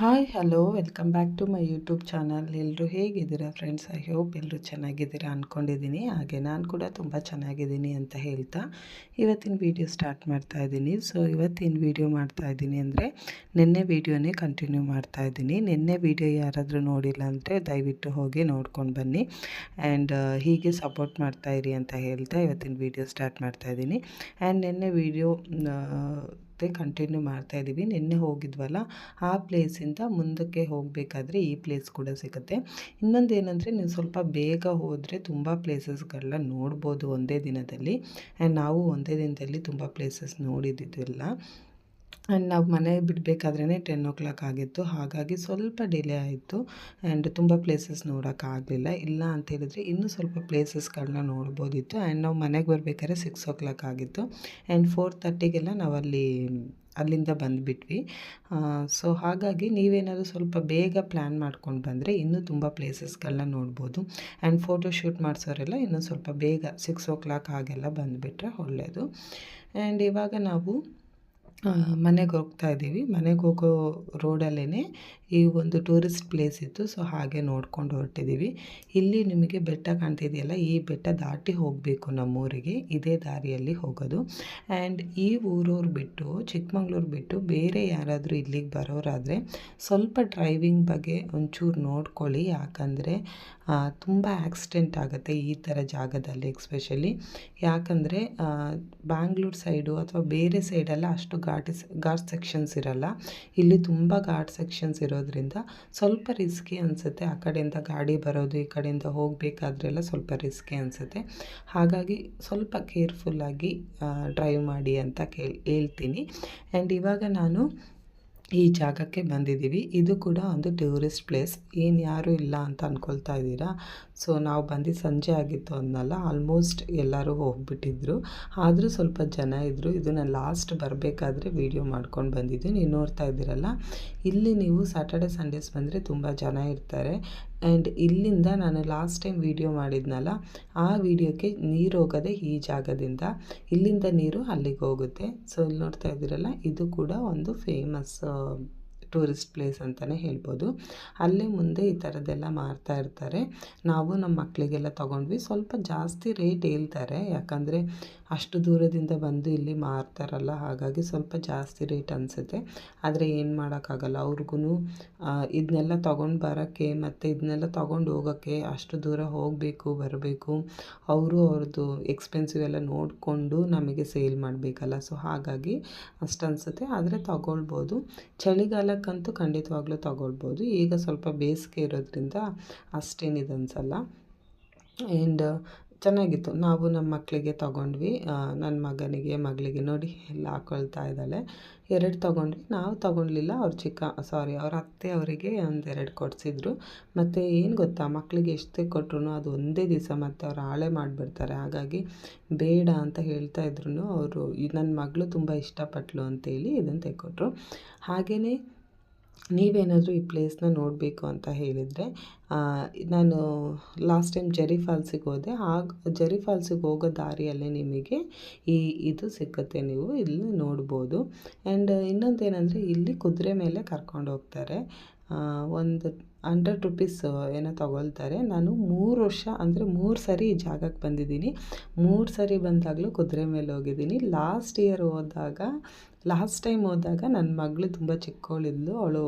Hi hello welcome back to my YouTube channel ಎಲ್ಲರೂ ಹೇಗಿದ್ದೀರಾ friends I hope ಎಲ್ಲರೂ ಚೆನ್ನಾಗಿದ್ದೀರಾ ಅಂದ್ಕೊಂಡಿದ್ದೀನಿ ಹಾಗೆ ನಾನು ಕೂಡ ತುಂಬ ಚೆನ್ನಾಗಿದ್ದೀನಿ ಅಂತ ಹೇಳ್ತಾ ಇವತ್ತಿನ ವೀಡಿಯೋ ಸ್ಟಾರ್ಟ್ ಮಾಡ್ತಾ ಇದ್ದೀನಿ. ಸೊ ಇವತ್ತಿನ ವೀಡಿಯೋ ಮಾಡ್ತಾ ಇದ್ದೀನಿ ಅಂದರೆ ನಿನ್ನೆ ವೀಡಿಯೋನೇ ಕಂಟಿನ್ಯೂ ಮಾಡ್ತಾ ಇದ್ದೀನಿ. ನಿನ್ನೆ ವೀಡಿಯೋ ಯಾರಾದರೂ ನೋಡಿಲ್ಲ ಅಂದರೆ ದಯವಿಟ್ಟು ಹೋಗಿ ನೋಡ್ಕೊಂಡು ಬನ್ನಿ. ಆ್ಯಂಡ್ ಹೀಗೆ ಸಪೋರ್ಟ್ ಮಾಡ್ತಾ ಇರಿ ಅಂತ ಹೇಳ್ತಾ ಇವತ್ತಿನ ವೀಡಿಯೋ ಸ್ಟಾರ್ಟ್ ಮಾಡ್ತಾ ಇದ್ದೀನಿ. ಆ್ಯಂಡ್ ನಿನ್ನೆ ವೀಡಿಯೋ ಮತ್ತೆ ಕಂಟಿನ್ಯೂ ಮಾಡ್ತಾ ಇದ್ದೀವಿ ನಿನ್ನೆ ಹೋಗಿದ್ವಲ್ಲ, ಆ ಪ್ಲೇಸಿಂದ ಮುಂದಕ್ಕೆ ಹೋಗಬೇಕಾದ್ರೆ ಈ ಪ್ಲೇಸ್ ಕೂಡ ಸಿಗುತ್ತೆ. ಇನ್ನೊಂದು ಏನಂದರೆ, ನೀವು ಸ್ವಲ್ಪ ಬೇಗ ಹೋದರೆ ತುಂಬ ಪ್ಲೇಸಸ್ಗಳನ್ನ ನೋಡ್ಬೋದು ಒಂದೇ ದಿನದಲ್ಲಿ. ಆ್ಯಂಡ್ ನಾವು ಒಂದೇ ದಿನದಲ್ಲಿ ತುಂಬ ಪ್ಲೇಸಸ್ ನೋಡಿದ್ದಿದ್ದಿಲ್ಲ ಆ್ಯಂಡ್ ನಾವು ಮನೆ ಬಿಡಬೇಕಾದ್ರೇ ಟೆನ್ ಓ ಕ್ಲಾಕ್ ಆಗಿತ್ತು. ಹಾಗಾಗಿ ಸ್ವಲ್ಪ ಡಿಲೇ ಆಯಿತು. ಆ್ಯಂಡ್ ತುಂಬ ಪ್ಲೇಸಸ್ ನೋಡೋಕ್ಕಾಗಲಿಲ್ಲ ಇಲ್ಲ ಅಂತ ಹೇಳಿದ್ರೆ ಇನ್ನೂ ಸ್ವಲ್ಪ ಪ್ಲೇಸಸ್ಗಳನ್ನ ನೋಡ್ಬೋದಿತ್ತು. ಆ್ಯಂಡ್ ನಾವು ಮನೆಗೆ ಬರಬೇಕಾದ್ರೆ ಸಿಕ್ಸ್ ಓ ಕ್ಲಾಕ್ ಆಗಿತ್ತು ಆ್ಯಂಡ್ ಫೋರ್ ತರ್ಟಿಗೆಲ್ಲ ನಾವಲ್ಲಿ ಅಲ್ಲಿಂದ ಬಂದುಬಿಟ್ವಿ. ಸೊ ಹಾಗಾಗಿ ನೀವೇನಾದರೂ ಸ್ವಲ್ಪ ಬೇಗ ಪ್ಲ್ಯಾನ್ ಮಾಡ್ಕೊಂಡು ಬಂದರೆ ಇನ್ನೂ ತುಂಬ ಪ್ಲೇಸಸ್ಗಳನ್ನ ನೋಡ್ಬೋದು. ಆ್ಯಂಡ್ ಫೋಟೋ ಶೂಟ್ ಮಾಡಿಸೋರೆಲ್ಲ ಇನ್ನೂ ಸ್ವಲ್ಪ ಬೇಗ ಸಿಕ್ಸ್ ಓ ಕ್ಲಾಕ್ ಹಾಗೆಲ್ಲ ಬಂದುಬಿಟ್ರೆ ಒಳ್ಳೆಯದು ಆ್ಯಂಡ್ ಇವಾಗ ನಾವು ಮನೆಗೆ ಹೋಗ್ತಾ ಇದ್ದೀವಿ. ಮನೆಗೆ ಹೋಗೋ ರೋಡಲ್ಲೇ ಈ ಒಂದು ಟೂರಿಸ್ಟ್ ಪ್ಲೇಸ್ ಇತ್ತು. ಸೊ, ಹಾಗೆ ನೋಡ್ಕೊಂಡು ಹೊರಟಿದ್ದೀವಿ. ಇಲ್ಲಿ ನಿಮಗೆ ಬೆಟ್ಟ ಕಾಣ್ತಿದೆಯಲ್ಲ, ಈ ಬೆಟ್ಟ ದಾಟಿ ಹೋಗಬೇಕು ನಮ್ಮೂರಿಗೆ. ಇದೇ ದಾರಿಯಲ್ಲಿ ಹೋಗೋದು. ಆ್ಯಂಡ್ ಈ ಊರವ್ರು ಬಿಟ್ಟು, ಚಿಕ್ಕಮಂಗ್ಳೂರು ಬಿಟ್ಟು ಬೇರೆ ಯಾರಾದರೂ ಇಲ್ಲಿಗೆ ಬರೋರಾದರೆ ಸ್ವಲ್ಪ ಡ್ರೈವಿಂಗ್ ಬಗ್ಗೆ ಒಂಚೂರು ನೋಡ್ಕೊಳ್ಳಿ. ಯಾಕಂದರೆ ತುಂಬ ಆಕ್ಸಿಡೆಂಟ್ ಆಗುತ್ತೆ ಈ ಥರ ಜಾಗದಲ್ಲಿ ಎಕ್ಸ್ಪೆಷಲಿ ಯಾಕಂದರೆ ಬ್ಯಾಂಗ್ಳೂರ್ ಸೈಡು ಅಥವಾ ಬೇರೆ ಸೈಡೆಲ್ಲ ಅಷ್ಟು ಘಾಟಿ ಘಾಟ್ ಸೆಕ್ಷನ್ಸ್ ಇರೋಲ್ಲ. ಇಲ್ಲಿ ತುಂಬ ಘಾಟ್ ಸೆಕ್ಷನ್ಸ್ ಇರೋದ್ರಿಂದ ಸ್ವಲ್ಪ ರಿಸ್ಕಿ ಅನಿಸುತ್ತೆ. ಆ ಕಡೆಯಿಂದ ಗಾಡಿ ಬರೋದು, ಈ ಕಡೆಯಿಂದ ಹೋಗಬೇಕಾದ್ರೆಲ್ಲ ಸ್ವಲ್ಪ ರಿಸ್ಕಿ ಅನಿಸುತ್ತೆ. ಹಾಗಾಗಿ ಸ್ವಲ್ಪ ಕೇರ್ಫುಲ್ಲಾಗಿ ಡ್ರೈವ್ ಮಾಡಿ ಅಂತ ಕೇಳಿ, ಹೇಳ್ತೀನಿ. ಆ್ಯಂಡ್ ಇವಾಗ ನಾನು ಈ ಜಾಗಕ್ಕೆ ಬಂದಿದ್ದೀವಿ. ಇದು ಕೂಡ ಒಂದು ಟೂರಿಸ್ಟ್ ಪ್ಲೇಸ್ ಏನು ಯಾರೂ ಇಲ್ಲ ಅಂತ ಅಂದ್ಕೊಳ್ತಾ ಇದ್ದೀರಾ? ಸೊ ನಾವು ಬಂದು ಸಂಜೆ ಆಗಿತ್ತು ಅಂದಲ್ಲ ಆಲ್ಮೋಸ್ಟ್ ಎಲ್ಲರೂ ಹೋಗ್ಬಿಟ್ಟಿದ್ರು. ಆದರೂ ಸ್ವಲ್ಪ ಜನ ಇದ್ದರು ಇದನ್ನು ನಾನು ಲಾಸ್ಟ್ ಬರಬೇಕಾದ್ರೆ ವೀಡಿಯೋ ಮಾಡ್ಕೊಂಡು ಬಂದಿದ್ದು. ನೀವು ನೋಡ್ತಾ ಇದ್ದೀರಲ್ಲ? ಇಲ್ಲಿ ನೀವು ಸ್ಯಾಟರ್ಡೆ ಸಂಡೇಸ್ ಬಂದರೆ ತುಂಬ ಜನ ಇರ್ತಾರೆ. ಆ್ಯಂಡ್ ಇಲ್ಲಿಂದ ನಾನು ಲಾಸ್ಟ್ ಟೈಮ್ ವೀಡಿಯೋ ಮಾಡಿದ್ನಲ್ಲ, ಆ ವಿಡಿಯೋಕ್ಕೆ ನೀರು ಹೋಗೋದೇ ಈ ಜಾಗದಿಂದ ಇಲ್ಲಿಂದ ನೀರು ಅಲ್ಲಿಗೆ ಹೋಗುತ್ತೆ. ಸೊ ಇಲ್ಲಿ ನೋಡ್ತಾ ಇದ್ದೀರಲ್ಲ, ಇದು ಕೂಡ ಒಂದು ಫೇಮಸ್ ಟೂರಿಸ್ಟ್ ಪ್ಲೇಸ್ ಅಂತಲೇ ಹೇಳ್ಬೋದು. ಅಲ್ಲೇ ಮುಂದೆ ಈ ಥರದ್ದೆಲ್ಲ ಮಾರ್ತಾ ಇರ್ತಾರೆ. ನಾವು ನಮ್ಮ ಮಕ್ಕಳಿಗೆಲ್ಲ ತೊಗೊಂಡ್ವಿ. ಸ್ವಲ್ಪ ಜಾಸ್ತಿ ರೇಟ್ ಹೇಳ್ತಾರೆ. ಯಾಕಂದರೆ ಅಷ್ಟು ದೂರದಿಂದ ಬಂದು ಇಲ್ಲಿ ಮಾರ್ತಾರಲ್ಲ, ಹಾಗಾಗಿ ಸ್ವಲ್ಪ ಜಾಸ್ತಿ ರೇಟ್ ಅನಿಸುತ್ತೆ. ಆದರೆ ಏನು ಮಾಡೋಕ್ಕಾಗಲ್ಲ. ಅವ್ರಿಗೂ ಇದನ್ನೆಲ್ಲ ತೊಗೊಂಡು ಬರೋಕ್ಕೆ ಮತ್ತು ಇದನ್ನೆಲ್ಲ ತೊಗೊಂಡು ಹೋಗೋಕ್ಕೆ ಅಷ್ಟು ದೂರ ಹೋಗಬೇಕು, ಬರಬೇಕು. ಅವರು ಅವ್ರದ್ದು ಎಕ್ಸ್ಪೆನ್ಸಿವ್ ಎಲ್ಲ ನೋಡಿಕೊಂಡು ನಮಗೆ ಸೇಲ್ ಮಾಡಬೇಕಲ್ಲ. ಸೊ ಹಾಗಾಗಿ ಅಷ್ಟು ಅನಿಸುತ್ತೆ. ಆದರೆ ತೊಗೊಳ್ಬೋದು. ಚಳಿಗಾಲಕ್ಕಂತೂ ಖಂಡಿತವಾಗ್ಲೂ ತೊಗೊಳ್ಬೋದು. ಈಗ ಸ್ವಲ್ಪ ಬೇಸಿಗೆ ಇರೋದ್ರಿಂದ ಅಷ್ಟೇನಿದೆ ಅನಿಸಲ್ಲ. ಆ್ಯಂಡ್ ಚೆನ್ನಾಗಿತ್ತು. ನಾವು ನಮ್ಮ ಮಕ್ಕಳಿಗೆ ತೊಗೊಂಡ್ವಿ. ನನ್ನ ಮಗನಿಗೆ, ಮಗಳಿಗೆ ನೋಡಿ ಎಲ್ಲ ಹಾಕೊಳ್ತಾ ಇದ್ದಾಳೆ. ಎರಡು ತೊಗೊಂಡ್ವಿ. ನಾವು ತೊಗೊಳ್ಲಿಲ್ಲ ಅವ್ರ ಚಿಕ್ಕ ಸಾರಿ ಅವ್ರ ಅತ್ತೆ ಅವರಿಗೆ ಒಂದೆರಡು ಕೊಡಿಸಿದ್ರು. ಮತ್ತು ಏನು ಗೊತ್ತಾ? ಮಕ್ಕಳಿಗೆ ಎಷ್ಟೇ ಕೊಟ್ಟರು ಅದು ಒಂದೇ ದಿವಸ ಮತ್ತು ಅವ್ರು ಹಾಳೆ ಮಾಡಿಬಿಡ್ತಾರೆ. ಹಾಗಾಗಿ ಬೇಡ ಅಂತ ಹೇಳ್ತಾ ಇದ್ರು ಅವರು ನನ್ನ ಮಗಳು ತುಂಬ ಇಷ್ಟಪಟ್ಟಳು ಅಂತೇಳಿ ಇದನ್ನು ತೆಕ್ಕೊಟ್ರು ಹಾಗೆಯೇ ನೀವೇನಾದರೂ ಈ ಪ್ಲೇಸ್ನ ನೋಡಬೇಕು ಅಂತ ಹೇಳಿದರೆ ನಾನು ಲಾಸ್ಟ್ ಟೈಮ್ ಜರಿ ಫಾಲ್ಸಿಗೆ ಹೋದೆ. ಆಗ, ಜರಿ ಫಾಲ್ಸಿಗೆ ಹೋಗೋ ದಾರಿಯಲ್ಲೇ ನಿಮಗೆ ಈ, ಇದು ಸಿಕ್ಕುತ್ತೆ. ನೀವು ಇಲ್ಲಿ ನೋಡ್ಬೋದು. ಆ್ಯಂಡ್ ಇನ್ನೊಂದು ಏನಂದರೆ ಇಲ್ಲಿ ಕುದುರೆ ಮೇಲೆ ಕರ್ಕೊಂಡು ಹೋಗ್ತಾರೆ. ಒಂದು ಹಂಡ್ರೆಡ್ ರುಪೀಸ್ ಏನೋ ತೊಗೊಳ್ತಾರೆ. ನಾನು ಮೂರು ವರ್ಷ, ಅಂದರೆ ಮೂರು ಸರಿ ಈ ಜಾಗಕ್ಕೆ ಬಂದಿದ್ದೀನಿ. ಮೂರು ಸರಿ ಬಂದಾಗಲೂ ಕುದುರೆ ಮೇಲೆ ಹೋಗಿದ್ದೀನಿ. ಲಾಸ್ಟ್ ಇಯರ್ ಹೋದಾಗ ಲಾಸ್ಟ್ ಟೈಮ್ ಹೋದಾಗ ನನ್ನ ಮಗಳು ತುಂಬ ಚಿಕ್ಕವಳಿದ್ಲು ಅವಳು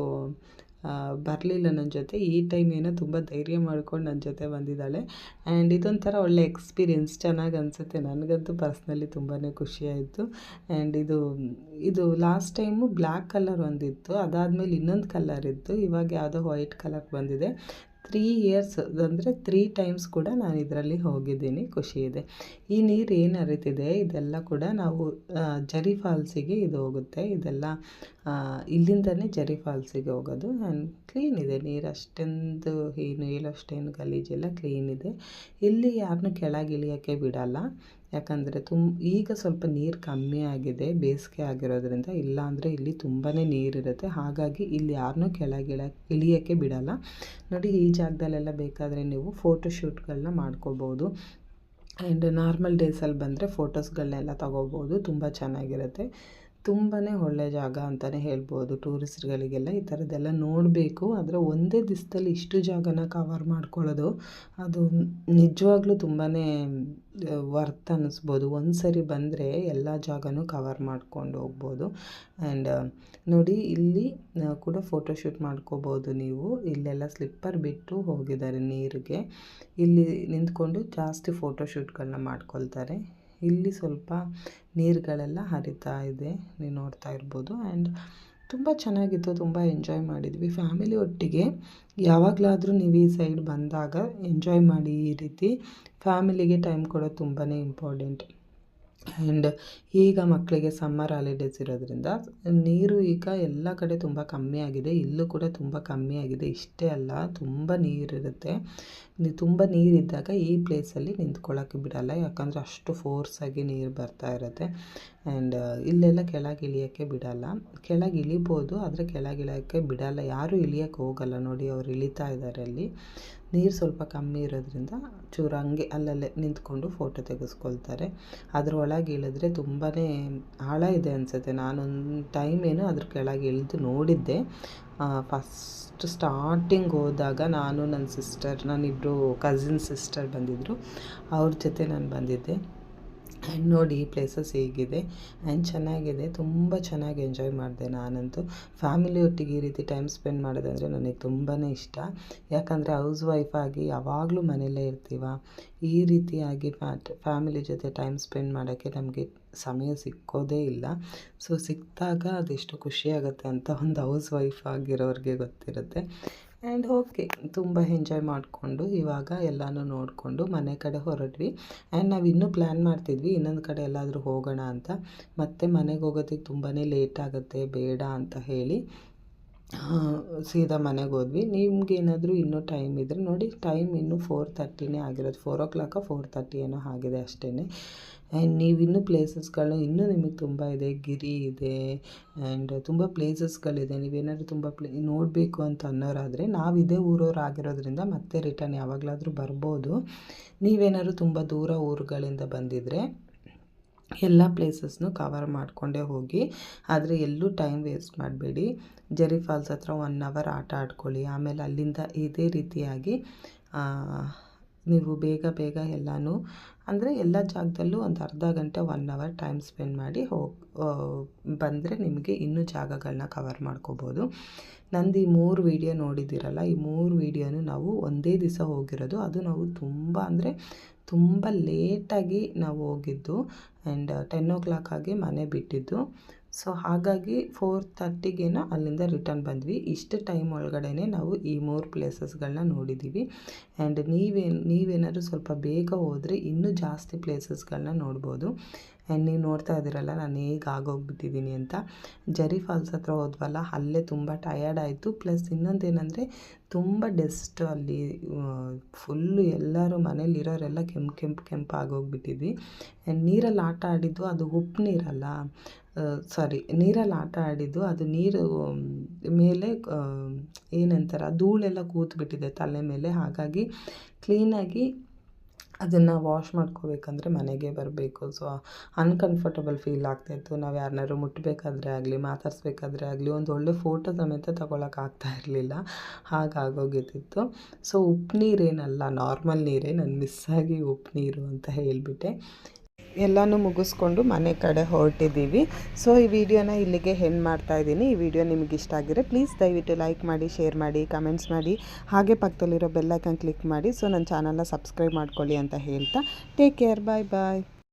ಬರಲಿಲ್ಲ ನನ್ನ ಜೊತೆ. ಈ ಟೈಮ್ ಏನೋ ತುಂಬ ಧೈರ್ಯ ಮಾಡ್ಕೊಂಡು ನನ್ನ ಜೊತೆ ಬಂದಿದ್ದಾಳೆ. ಆ್ಯಂಡ್ ಇದೊಂಥರ ಒಳ್ಳೆ ಎಕ್ಸ್ಪೀರಿಯೆನ್ಸ್ ಚೆನ್ನಾಗಿ ಅನಿಸುತ್ತೆ. ನನಗಂತೂ ಪರ್ಸ್ನಲಿ ತುಂಬಾ ಖುಷಿಯಾಯಿತು. ಆ್ಯಂಡ್ ಇದು ಇದು ಲಾಸ್ಟ್ ಟೈಮು ಬ್ಲ್ಯಾಕ್ ಕಲರ್ ಒಂದಿತ್ತು. ಅದಾದಮೇಲೆ ಇನ್ನೊಂದು ಕಲರ್ ಇತ್ತು. ಇವಾಗ ಯಾವುದೋ ವೈಟ್ ಕಲರ್ ಬಂದಿದೆ. ತ್ರೀ ಇಯರ್ಸ್ ಅಂದರೆ ತ್ರೀ ಟೈಮ್ಸ್ ಕೂಡ ನಾನು ಇದರಲ್ಲಿ ಹೋಗಿದ್ದೀನಿ, ಖುಷಿ ಇದೆ. ಈ ನೀರು ಏನು ಹರಿತಿದೆ, ಇದೆಲ್ಲ ಕೂಡ ನಾವು ಜರಿ ಫಾಲ್ಸಿಗೆ ಇದು ಹೋಗುತ್ತೆ. ಇದೆಲ್ಲ ಇಲ್ಲಿಂದನೇ ಜರಿ ಫಾಲ್ಸಿಗೆ ಹೋಗೋದು. ಆ್ಯಂಡ್ ಕ್ಲೀನ್ ಇದೆ, ನೀರು ಅಷ್ಟೊಂದು ಏನು ಹೇಳೋಷ್ಟೇನು ಗಲೀಜೆಲ್ಲ ಕ್ಲೀನ್ ಇದೆ. ಇಲ್ಲಿ ಯಾರನ್ನೂ ಕೆಳಗೆ ಇಳಿಯೋಕ್ಕೆ ಬಿಡಲ್ಲ. ಯಾಕಂದರೆ ತುಂಬ ಈಗ ಸ್ವಲ್ಪ ನೀರು ಕಮ್ಮಿ ಆಗಿದೆ, ಬೇಸಿಗೆ ಆಗಿರೋದ್ರಿಂದ. ಇಲ್ಲಾಂದರೆ ಇಲ್ಲಿ ತುಂಬಾ ನೀರಿರುತ್ತೆ. ಹಾಗಾಗಿ ಇಲ್ಲಿ ಯಾರನ್ನೂ ಕೆಳಗಿಳ, ಇಳಿಯೋಕ್ಕೆ ಬಿಡಲ್ಲ. ನೋಡಿ, ಈ ಜಾಗದಲ್ಲೆಲ್ಲ ಬೇಕಾದರೆ ನೀವು ಫೋಟೋಶೂಟ್ಗಳನ್ನ ಮಾಡ್ಕೋಬೋದು. ಆ್ಯಂಡ್ ನಾರ್ಮಲ್ ಡೇಸಲ್ಲಿ ಬಂದರೆ ಫೋಟೋಸ್ಗಳನ್ನೆಲ್ಲ ತೊಗೋಬೋದು. ತುಂಬ ಚೆನ್ನಾಗಿರುತ್ತೆ. ತುಂಬಾ ಒಳ್ಳೆಯ ಜಾಗ ಅಂತಲೇ ಹೇಳ್ಬೋದು. ಟೂರಿಸ್ಟ್ಗಳಿಗೆಲ್ಲ ಈ ಥರದ್ದೆಲ್ಲ ನೋಡಬೇಕು. ಆದರೆ ಒಂದೇ ದಿವಸದಲ್ಲಿ ಇಷ್ಟು ಜಾಗನ ಕವರ್ ಮಾಡ್ಕೊಳ್ಳೋದು, ಅದು ನಿಜವಾಗ್ಲೂ ತುಂಬಾ ವರ್ತ್ ಅನ್ನಿಸ್ಬೋದು. ಒಂದು ಸರಿ ಬಂದರೆ ಎಲ್ಲ ಜಾಗನೂ ಕವರ್ ಮಾಡ್ಕೊಂಡು ಹೋಗ್ಬೋದು. ಆ್ಯಂಡ್ ನೋಡಿ ಇಲ್ಲಿ ಕೂಡ ಫೋಟೋಶೂಟ್ ಮಾಡ್ಕೋಬೋದು ನೀವು. ಇಲ್ಲೆಲ್ಲ ಸ್ಲಿಪ್ಪರ್ ಬಿಟ್ಟು ಹೋಗಿದ್ದಾರೆ ನೀರಿಗೆ. ಇಲ್ಲಿ ನಿಂತ್ಕೊಂಡು ಜಾಸ್ತಿ ಫೋಟೋಶೂಟ್ಗಳನ್ನ ಮಾಡ್ಕೊಳ್ತಾರೆ. ಇಲ್ಲಿ ಸ್ವಲ್ಪ ನೀರುಗಳೆಲ್ಲ ಹರಿತಾ ಇದೆ. ನೀವು ನೋಡ್ತಾ ಇರ್ಬೋದು. ಆ್ಯಂಡ್ ತುಂಬ ಚೆನ್ನಾಗಿತ್ತು, ತುಂಬ ಎಂಜಾಯ್ ಮಾಡಿದ್ವಿ. ಫ್ಯಾಮಿಲಿ ಒಟ್ಟಿಗೆ ಯಾವಾಗಲಾದರೂ ನೀವು ಈ ಸೈಡ್ ಬಂದಾಗ ಎಂಜಾಯ್ ಮಾಡಿ ಈ ರೀತಿ ಫ್ಯಾಮಿಲಿಗೆ ಟೈಮ್ ಕೊಡೋದು ತುಂಬಾ ಇಂಪಾರ್ಟೆಂಟ್ ಆ್ಯಂಡ್ ಈಗ ಮಕ್ಕಳಿಗೆ ಸಮ್ಮರ್ ಹಾಲಿಡೇಸ್ ಇರೋದ್ರಿಂದ ನೀರು ಈಗ ಎಲ್ಲ ಕಡೆ ತುಂಬ ಕಮ್ಮಿ ಆಗಿದೆ. ಇಲ್ಲೂ ಕೂಡ ತುಂಬ ಕಮ್ಮಿ ಆಗಿದೆ. ಇಷ್ಟೇ ಅಲ್ಲ, ತುಂಬ ನೀರಿರುತ್ತೆ. ತುಂಬ ನೀರಿದ್ದಾಗ ಈ ಪ್ಲೇಸಲ್ಲಿ ನಿಂತ್ಕೊಳ್ಳೋಕ್ಕೆ ಬಿಡಲ್ಲ. ಯಾಕಂದರೆ ಅಷ್ಟು ಫೋರ್ಸಾಗಿ ನೀರು ಬರ್ತಾ ಇರುತ್ತೆ. ಆ್ಯಂಡ್ ಇಲ್ಲೆಲ್ಲ ಕೆಳಗೆ ಇಳಿಯೋಕ್ಕೆ ಬಿಡಲ್ಲ. ಕೆಳಗೆ ಇಳಿಬೋದು, ಆದರೆ ಕೆಳಗೆ ಇಳಿಯೋಕ್ಕೆ ಬಿಡೋಲ್ಲ. ಯಾರೂ ಇಳಿಯೋಕ್ಕೆ ಹೋಗಲ್ಲ ನೋಡಿ ಅವ್ರು ಇಳಿತಾ ಇದ್ದಾರೆ ಅಲ್ಲಿ. ನೀರು ಸ್ವಲ್ಪ ಕಮ್ಮಿ ಇರೋದ್ರಿಂದ ಚೂರು ಹಂಗೆ ಅಲ್ಲಲ್ಲೇ ನಿಂತ್ಕೊಂಡು ಫೋಟೋ ತೆಗೆಸ್ಕೊಳ್ತಾರೆ. ಅದ್ರ ಒಳಗೆ ಇಳಿದ್ರೆ ತುಂಬಾ ಆಳ ಇದೆ ಅನಿಸುತ್ತೆ. ನಾನೊಂದು ಟೈಮ್ ಏನು ಅದ್ರ ಕೆಳಗೆ ಇಳಿದು ನೋಡಿದ್ದೆ. ಫಸ್ಟ್ ಸ್ಟಾರ್ಟಿಂಗ್ ಹೋದಾಗ ನಾನು, ನನ್ನ ಸಿಸ್ಟರ್ ನಾನಿಬ್ಬರು ಕಸಿನ್ ಸಿಸ್ಟರ್ ಬಂದಿದ್ದರು ಅವ್ರ ಜೊತೆ ನಾನು ಬಂದಿದ್ದೆ. ಆ್ಯಂಡ್ ನೋಡಿ ಈ ಪ್ಲೇಸಸ್ ಹೇಗಿದೆ ಆ್ಯಂಡ್ ಚೆನ್ನಾಗಿದೆ. ತುಂಬ ಚೆನ್ನಾಗಿ ಎಂಜಾಯ್ ಮಾಡಿದೆ ನಾನಂತೂ. ಫ್ಯಾಮಿಲಿ ಒಟ್ಟಿಗೆ ಈ ರೀತಿ ಟೈಮ್ ಸ್ಪೆಂಡ್ ಮಾಡೋದಂದರೆ ನನಗೆ ತುಂಬಾ ಇಷ್ಟ. ಯಾಕಂದರೆ ಹೌಸ್ ವೈಫ್ ಆಗಿ ಯಾವಾಗಲೂ ಮನೆಯಲ್ಲೇ ಇರ್ತೀವ. ಈ ರೀತಿಯಾಗಿ ಫ್ಯಾಮಿಲಿ ಜೊತೆ ಟೈಮ್ ಸ್ಪೆಂಡ್ ಮಾಡೋಕ್ಕೆ ನಮಗೆ ಸಮಯ ಸಿಕ್ಕೋದೇ ಇಲ್ಲ. ಸೊ ಸಿಕ್ಕಿದಾಗ ಅದೆಷ್ಟು ಖುಷಿಯಾಗುತ್ತೆ ಅಂತ ಒಂದು ಹೌಸ್ ವೈಫ್ ಆಗಿರೋರಿಗೆ ಗೊತ್ತಿರುತ್ತೆ. ಆ್ಯಂಡ್ ಓಕೆ ತುಂಬ ಎಂಜಾಯ್ ಮಾಡಿಕೊಂಡು ಇವಾಗ ಎಲ್ಲನೂ ನೋಡಿಕೊಂಡು ಮನೆ ಕಡೆ ಹೊರಟ್ವಿ. ಆ್ಯಂಡ್ ನಾವು ಇನ್ನೂ ಪ್ಲ್ಯಾನ್ ಮಾಡ್ತಿದ್ವಿ, ಇನ್ನೊಂದು ಕಡೆ ಎಲ್ಲಾದರೂ ಹೋಗೋಣ ಅಂತ. ಮತ್ತೆ ಮನೆಗೆ ಹೋಗೋದಕ್ಕೆ ತುಂಬಾ ಲೇಟ್ ಆಗುತ್ತೆ, ಬೇಡ ಅಂತ ಹೇಳಿ. ಸೀದಾ ಮನೆಗೆ ಹೋದ್ವಿ. ನಿಮ್ಗೇನಾದರೂ ಇನ್ನೂ ಟೈಮ್ ಇದ್ದರೆ ನೋಡಿ ಟೈಮ್ ಇನ್ನೂ ಫೋರ್ ತರ್ಟಿನೇ ಆಗಿರೋದು. Four o'clock four thirty ಏನೋ ಆಗಿದೆ ಅಷ್ಟೇ ಆ್ಯಂಡ್ ನೀವು ಇನ್ನೂ ಪ್ಲೇಸಸ್ಗಳು ಇನ್ನೂ ನಿಮಗೆ ತುಂಬ ಇದೆ, ಗಿರಿ ಇದೆ ಆ್ಯಂಡ್ ತುಂಬ ಪ್ಲೇಸಸ್ಗಳಿದೆ ನೀವೇನಾದರೂ ತುಂಬ ಪ್ಲೇ, ನೋಡಬೇಕು ಅಂತ ಅನ್ನೋರಾದರೆ ನಾವು ಇದೇ ಊರವ್ರು ಆಗಿರೋದ್ರಿಂದ ಮತ್ತೆ ರಿಟರ್ನ್ ಯಾವಾಗಲಾದರೂ ಬರ್ಬೋದು. ನೀವೇನಾದ್ರು ತುಂಬ ದೂರ ಊರುಗಳಿಂದ ಬಂದಿದ್ದರೆ ಎಲ್ಲ ಪ್ಲೇಸಸ್ನು ಕವರ್ ಮಾಡಿಕೊಂಡೇ ಹೋಗಿ, ಆದರೆ ಎಲ್ಲೂ ಟೈಮ್ ವೇಸ್ಟ್ ಮಾಡಬೇಡಿ. ಜರಿ ಫಾಲ್ಸ್ ಹತ್ರ ಒನ್ ಅವರ್ ಆಟ ಆಡ್ಕೊಳ್ಳಿ. ಆಮೇಲೆ ಅಲ್ಲಿಂದ ಇದೇ ರೀತಿಯಾಗಿ ನೀವು ಬೇಗ ಬೇಗ ಎಲ್ಲನೂ, ಅಂದರೆ ಎಲ್ಲ ಜಾಗದಲ್ಲೂ ಒಂದು ಅರ್ಧ ಗಂಟೆ ಒನ್ ಅವರ್ ಟೈಮ್ ಸ್ಪೆಂಡ್ ಮಾಡಿ ಹೋಗಿ ಬಂದರೆ ನಿಮಗೆ ಇನ್ನೂ ಜಾಗಗಳನ್ನ ಕವರ್ ಮಾಡ್ಕೋಬೋದು. ನಂದು ಈ ಮೂರು ವೀಡಿಯೋ ನೋಡಿದ್ದೀರಲ್ಲ, ಈ ಮೂರು ವೀಡಿಯೋನು ನಾವು ಒಂದೇ ದಿವಸ ಹೋಗಿರೋದು. ಅದು ನಾವು ತುಂಬ ಅಂದರೆ ತುಂಬ ಲೇಟಾಗಿ ನಾವು ಹೋಗಿದ್ದು ಆ್ಯಂಡ್ ಟೆನ್ ಓ ಕ್ಲಾಕ್ ಮನೆ ಬಿಟ್ಟಿದ್ದು. ಸೊ ಹಾಗಾಗಿ ಫೋರ್ ತರ್ಟಿಗೇನೋ ಅಲ್ಲಿಂದ ರಿಟರ್ನ್ ಬಂದ್ವಿ. ಇಷ್ಟು ಟೈಮ್ ಒಳಗಡೆ ನಾವು ಈ ಮೂರು ಪ್ಲೇಸಸ್ಗಳನ್ನ ನೋಡಿದ್ದೀವಿ ಆ್ಯಂಡ್ ನೀವೇನು, ನೀವೇನಾದರೂ ಸ್ವಲ್ಪ ಬೇಗ ಹೋದರೆ ಇನ್ನೂ ಜಾಸ್ತಿ ಪ್ಲೇಸಸ್ಗಳನ್ನ ನೋಡ್ಬೋದು. ಆ್ಯಂಡ್ ನೀವು ನೋಡ್ತಾ ಇದ್ದೀರಲ್ಲ, ನಾನು ಹೇಗೆ ಆಗೋಗ್ಬಿಟ್ಟಿದ್ದೀನಿ ಅಂತ. ಜರಿ ಫಾಲ್ಸ್ ಹತ್ರ ಹೋದ್ವಲ್ಲ, ಅಲ್ಲೇ ತುಂಬ ಟಯರ್ಡ್ ಆಯಿತು. ಪ್ಲಸ್ ಇನ್ನೊಂದೇನೆಂದರೆ ತುಂಬ ಡೆಸ್ಟ್ ಅಲ್ಲಿ ಫುಲ್ಲು ಎಲ್ಲರೂ ಮನೇಲಿರೋರೆಲ್ಲ ಕೆಂಪು ಕೆಂಪು ಕೆಂಪು ಆಗೋಗ್ಬಿಟ್ಟಿದ್ವಿ. ಆ್ಯಂಡ್ ನೀರಲ್ಲಿ ಆಟ ಆಡಿದ್ದು ಅದು ಉಪ್ಪು ನೀರಲ್ಲ. ಸಾರಿ ನೀರಲ್ಲಿ ಆಟ ಆಡಿದ್ದು ಅದು ನೀರು ಮೇಲೆ ಏನಂತಾರೆ ಧೂಳೆಲ್ಲ ಕೂತ್ಬಿಟ್ಟಿದೆ ತಲೆ ಮೇಲೆ. ಹಾಗಾಗಿ ಕ್ಲೀನಾಗಿ ಅದನ್ನು ವಾಶ್ ಮಾಡ್ಕೋಬೇಕಂದ್ರೆ ಮನೆಗೆ ಬರಬೇಕು. ಸೊ ಅನ್ಕಂಫರ್ಟಬಲ್ ಫೀಲ್ ಆಗ್ತಾಯಿತ್ತು ನಾವು ಯಾರನ್ನಾರು ಮುಟ್ಟಬೇಕಾದ್ರೆ ಆಗಲಿ, ಮಾತಾಡಿಸ್ಬೇಕಾದ್ರೆ ಆಗಲಿ, ಒಂದು ಒಳ್ಳೆ ಫೋಟೋ ಸಮೇತ ಆಗ್ತಾ ಇರಲಿಲ್ಲ. ಹಾಗಾಗೋಗಿದ್ದಿತ್ತು ಸೊ ಉಪ್ಪು ನೀರೇನಲ್ಲ ನಾರ್ಮಲ್ ನೀರೇ. ನಾನು ಮಿಸ್ಸಾಗಿ ಉಪ್ಪು ನೀರು ಅಂತ ಹೇಳಿಬಿಟ್ಟೆ. ಎಲ್ಲನೂ ಮುಗಿಸ್ಕೊಂಡು ಮನೆ ಕಡೆ ಹೊರಟಿದ್ದೀವಿ. ಸೊ ಈ ವಿಡಿಯೋನ ಇಲ್ಲಿಗೆ ಹೆಂಡ್ ಮಾಡ್ತಾ ಇದ್ದೀನಿ. ಈ ವಿಡಿಯೋ ನಿಮಗೆ ಇಷ್ಟ ಆಗಿದ್ರೆ ಪ್ಲೀಸ್ ದಯವಿಟ್ಟು ಲೈಕ್ ಮಾಡಿ ಶೇರ್ ಮಾಡಿ ಕಮೆಂಟ್ಸ್ ಮಾಡಿ. ಹಾಗೆ ಪಕ್ಕದಲ್ಲಿರೋ ಬೆಲ್ಲೈಕನ್ ಕ್ಲಿಕ್ ಮಾಡಿ. ಸೊ ನನ್ನ ಚಾನಲ್ನ ಸಬ್ಸ್ಕ್ರೈಬ್ ಮಾಡ್ಕೊಳ್ಳಿ ಅಂತ ಹೇಳ್ತಾ. ಟೇಕ್ ಕೇರ್ ಬಾಯ್ ಬಾಯ್